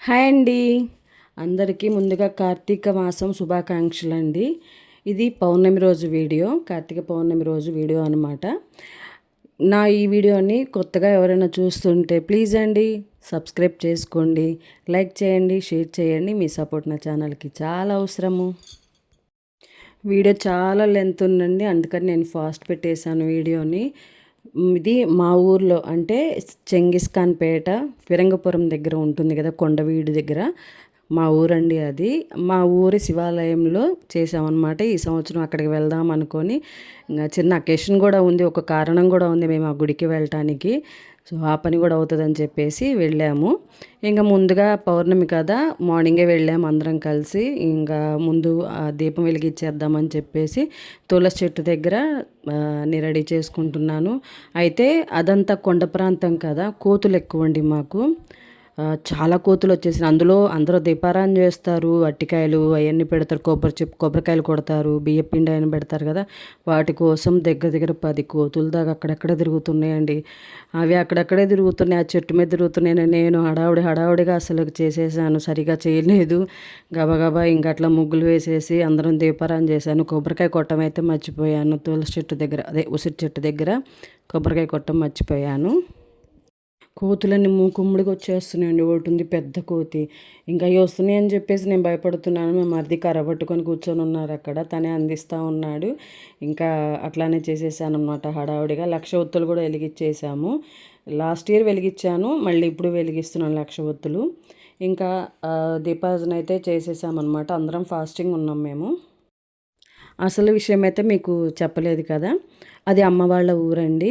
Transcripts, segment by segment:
Hi అండి. అందరికీ ముందుగా కార్తీక మాసం శుభాకాంక్షలు అండి ఇది పౌర్ణమి రోజు వీడియో కార్తీక పౌర్ణమి రోజు వీడియో అనమాట నా ఈ వీడియోని కొత్తగా ఎవరైనా చూస్తుంటే ప్లీజ్ అండి సబ్స్క్రైబ్ చేసుకోండి లైక్ చేయండి షేర్ చేయండి. మీ సపోర్ట్ నా ఛానల్కి చాలా అవసరము. వీడియో చాలా లెంత్ ఉందండి. అందుకని నేను ఫాస్ట్ పెట్టేశాను వీడియోని. ఇది మా ఊర్లో అంటే చెంగిస్ ఖాన్ పేట ఫిరంగపురం దగ్గర ఉంటుంది కదా కొండవీడు దగ్గర. మా ఊరండి అది. మా ఊరి శివాలయంలో చేసామన్నమాట ఈ సంవత్సరం అక్కడికి వెళ్దాం అనుకొని ఇంకా చిన్న అకేషన్ కూడా ఉంది. ఒక కారణం కూడా ఉంది మేము ఆ గుడికి వెళ్ళటానికి. సో ఆ పని కూడా అవుతుందని చెప్పేసి వెళ్ళాము. ఇంకా ముందుగా పౌర్ణమి కదా మార్నింగే వెళ్ళాము అందరం కలిసి. ఇంకా ముందు ఆ దీపం వెలిగించేద్దామని చెప్పేసి తులసి చెట్టు దగ్గర రెడీ చేసుకుంటున్నాను. అయితే అదంతా కొండ ప్రాంతం కదా కోతులు ఎక్కువండి మాకు. చాలా కోతులు వచ్చేసి అందులో అందరూ దీపారాయణ చేస్తారు అట్టికాయలు అవన్నీ పెడతారు కొబ్బరి చెప్పు కొబ్బరికాయలు కొడతారు బియ్యపిండి పిండి అయిన పెడతారు కదా. వాటి కోసం దగ్గర దగ్గర పది కోతుల దాకా అక్కడక్కడ తిరుగుతున్నాయండి. అవి అక్కడక్కడే తిరుగుతున్నాయి ఆ చెట్టు మీద తిరుగుతున్నాయి నేను హడావుడి హడావుడిగా అసలు చేసేసాను. సరిగా చేయలేదు. గబగబా ఇంకా అట్లా ముగ్గులు వేసేసి అందరం దీపారాయణ చేశాను. కొబ్బరికాయ కొట్టం అయితే మర్చిపోయాను. తులసి చెట్టు దగ్గర అదే ఉసిరి చెట్టు దగ్గర కొబ్బరికాయ కొట్టం మర్చిపోయాను. కోతులన్నీ మూకుమ్ముడిగా వచ్చేస్తున్నాయండి. ఒకటి ఉంది పెద్ద కోతి. ఇంకా అవి వస్తున్నాయి అని చెప్పేసి నేను భయపడుతున్నాను. మేము మరిది కర్ర పట్టుకొని కూర్చొని ఉన్నారు అక్కడ. తనే అందిస్తూ ఉన్నాడు. ఇంకా అట్లానే చేసేసాను అనమాట హడావుడిగా. లక్ష ఒత్తులు కూడా వెలిగించేసాము లాస్ట్ ఇయర్ వెలిగించాను మళ్ళీ ఇప్పుడు వెలిగిస్తున్నాను లక్ష ఒత్తులు. ఇంకా దీపాజన అయితే చేసేసామన్నమాట. అందరం ఫాస్టింగ్ ఉన్నాం మేము. అసలు విషయం అయితే మీకు చెప్పలేదు కదా. అది అమ్మ వాళ్ళ ఊరండి.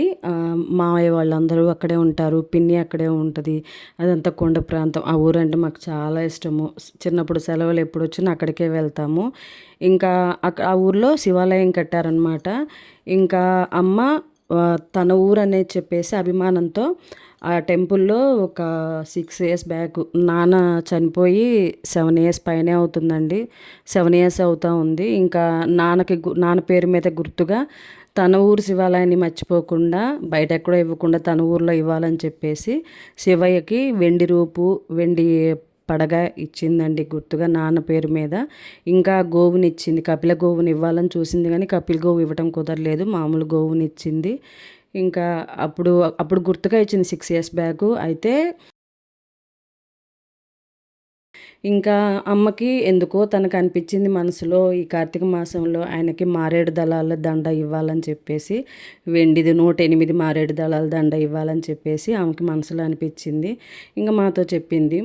మావయ్య వాళ్ళందరూ అక్కడే ఉంటారు. పిన్ని అక్కడే ఉంటుంది. అదంతా కొండ ప్రాంతం. ఆ ఊరంటే మాకు చాలా ఇష్టము. చిన్నప్పుడు సెలవులు ఎప్పుడు వచ్చినా అక్కడికే వెళ్తాము. ఇంకా అక్కడ ఆ ఊర్లో శివాలయం కట్టారనమాట ఇంకా అమ్మ తన ఊరు అనేది చెప్పేసి అభిమానంతో ఆ టెంపుల్లో ఒక సిక్స్ ఇయర్స్ బ్యాక్ నాన్న చనిపోయి సెవెన్ ఇయర్స్ పైనే అవుతుందండి. సెవెన్ ఇయర్స్ అవుతూ ఉంది. ఇంకా నాన్నకి నాన్న పేరు మీద గుర్తుగా తన ఊరు శివాలయాన్ని మర్చిపోకుండా బయట ఎక్కడో ఇవ్వకుండా తన ఊర్లో ఇవ్వాలని చెప్పేసి శివయ్యకి వెండి రూపు వెండి పడగ ఇచ్చిందండి గుర్తుగా నాన్న పేరు మీద. ఇంకా గోవుని ఇచ్చింది కపిల గోవుని ఇవ్వాలని చూసింది కానీ కపిల గోవు ఇవ్వటం కుదరలేదు. మామూలు గోవుని ఇచ్చింది ఇంకా అప్పుడు అప్పుడు గుర్తుగా ఇచ్చింది సిక్స్ ఇయర్స్ బ్యాక్ అయితే ఇంకా అమ్మకి ఎందుకో తనకు అనిపించింది మనసులో ఈ కార్తీక మాసంలో ఆయనకి మారేడు దళాల దండ ఇవ్వాలని చెప్పేసి వెండిది నూట ఎనిమిది మారేడు దళాల దండ ఇవ్వాలని చెప్పేసి ఆమెకి మనసులో అనిపించింది. ఇంకా మాతో చెప్పింది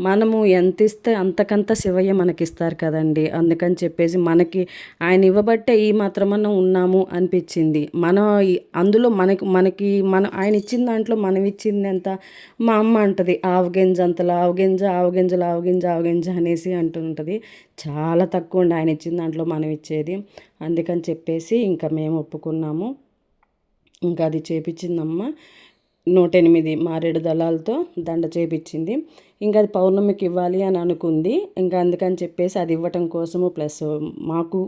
మనము ఎంత ఇస్తే అంతకంత శివయ్య మనకిస్తారు కదండి. అందుకని చెప్పేసి మనకి ఆయన ఇవ్వబట్టే ఈ మాత్రమన్న ఉన్నాము అనిపించింది. మన అందులో మనకి మనకి మన ఆయన ఇచ్చిన దాంట్లో మనం ఇచ్చింది ఎంత? మా అమ్మ అంటది ఆవగింజ అంతలా ఆవగింజ ఆవగింజలు ఆవగింజ ఆవగింజ అనేసి అంటుంటుంది. చాలా తక్కువ ఉండి. ఆయన ఇచ్చిన దాంట్లో మనం ఇచ్చేది. అందుకని చెప్పేసి ఇంకా మేము ఒప్పుకున్నాము. ఇంకా అది చేపించిందమ్మ. నూట ఎనిమిది మారేడు దళాలతో దండ చేపించింది. ఇంకా అది పౌర్ణమికి ఇవ్వాలి అని అనుకుంది. ఇంకా అందుకని చెప్పేసి అది ఇవ్వటం కోసము ప్లస్ మాకు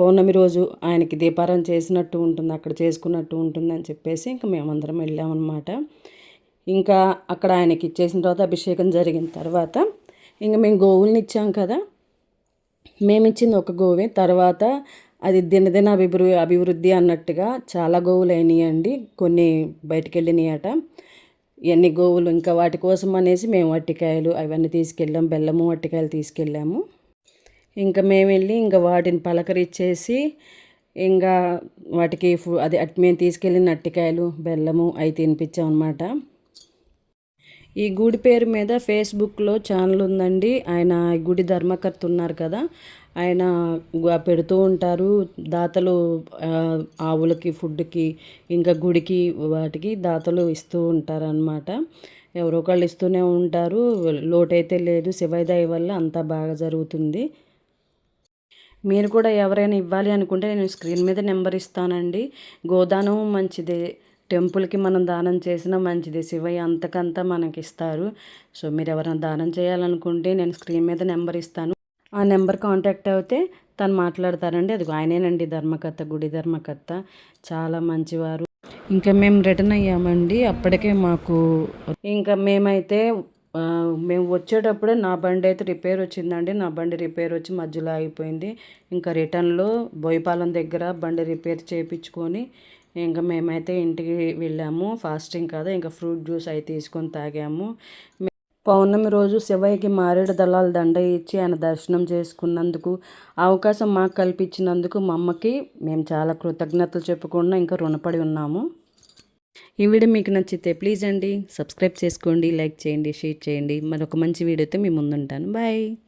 పౌర్ణమి రోజు ఆయనకి దీపారం చేసినట్టు ఉంటుంది. అక్కడ చేసుకున్నట్టు ఉంటుంది అని చెప్పేసి ఇంకా మేమందరం వెళ్ళామన్నమాట. ఇంకా అక్కడ ఆయనకి ఇచ్చేసిన తర్వాత అభిషేకం జరిగిన తర్వాత ఇంకా మేము గోవుల్ని ఇచ్చాం కదా. మేము ఇచ్చింది ఒక గోవే. తర్వాత అది దినదిన అభివృ అభివృద్ధి అన్నట్టుగా చాలా గోవులు అయినాయండి కొన్ని బయటికి వెళ్ళినాయట ఇవన్నీ గోవులు ఇంకా వాటి కోసం అనేసి మేము అట్టికాయలు అవన్నీ తీసుకెళ్ళాం. బెల్లము అట్టికాయలు తీసుకెళ్ళాము. ఇంకా మేము వెళ్ళి ఇంకా వాటిని పలకరిచ్చేసి ఇంకా వాటికి అది మేము తీసుకెళ్ళిన అట్టికాయలు బెల్లము అవి తినిపించాం అనమాట ఈ గుడి పేరు మీద ఫేస్బుక్లో ఛానల్ ఉందండి. ఆయన గుడి ధర్మకర్త ఉన్నారు కదా. ఆయన పెడుతూ ఉంటారు. దాతలు ఆవులకి ఫుడ్కి ఇంకా గుడికి వాటికి దాతలు ఇస్తూ ఉంటారనమాట ఎవరో ఒకళ్ళు ఇస్తూనే ఉంటారు. లోటైతే లేదు. శివదయ వల్ల అంతా బాగా జరుగుతుంది. మీరు కూడా ఎవరైనా ఇవ్వాలి అనుకుంటే నేను స్క్రీన్ మీద నెంబర్ ఇస్తానండి. గోదానం మంచిదే. టెంపుల్కి మనం దానం చేసినా మంచిది. శివయ్య అంతకంతా మనకి ఇస్తారు సో మీరు ఎవరైనా దానం చేయాలనుకుంటే నేను స్క్రీన్ మీద నెంబర్ ఇస్తాను. ఆ నెంబర్ కాంటాక్ట్ అయితే తను మాట్లాడతారండి. అది ఆయనేనండి ధర్మకర్త గుడి ధర్మకర్త. చాలా మంచివారు. ఇంకా మేము రిటర్న్ అయ్యామండి. అప్పటికే మాకు ఇంకా మేమైతే మేము వచ్చేటప్పుడే నా బండి అయితే రిపేర్ వచ్చిందండి. నా బండి రిపేర్ వచ్చి మధ్యలో ఆగిపోయింది. ఇంకా రిటర్న్లో బోయపాలెం దగ్గర బండి రిపేర్ చేయించుకొని ఇంకా మేమైతే ఇంటికి వెళ్ళాము. ఫాస్టింగ్ కదా ఇంకా ఫ్రూట్ జ్యూస్ అవి తీసుకొని తాగాము. పౌర్ణమి రోజు శివయ్యకి మారేడు దళాలు దండ ఇచ్చి ఆయన దర్శనం చేసుకున్నందుకు అవకాశం మాకు కల్పించినందుకు మా అమ్మకి మేము చాలా కృతజ్ఞతలు చెప్పుకున్నా ఇంకా రుణపడి ఉన్నాము. ఈ వీడియో మీకు నచ్చితే ప్లీజ్ అండి సబ్స్క్రైబ్ చేసుకోండి లైక్ చేయండి షేర్ చేయండి. మరొక మంచి వీడియోతో మీ ముందుంటాను. బాయ్.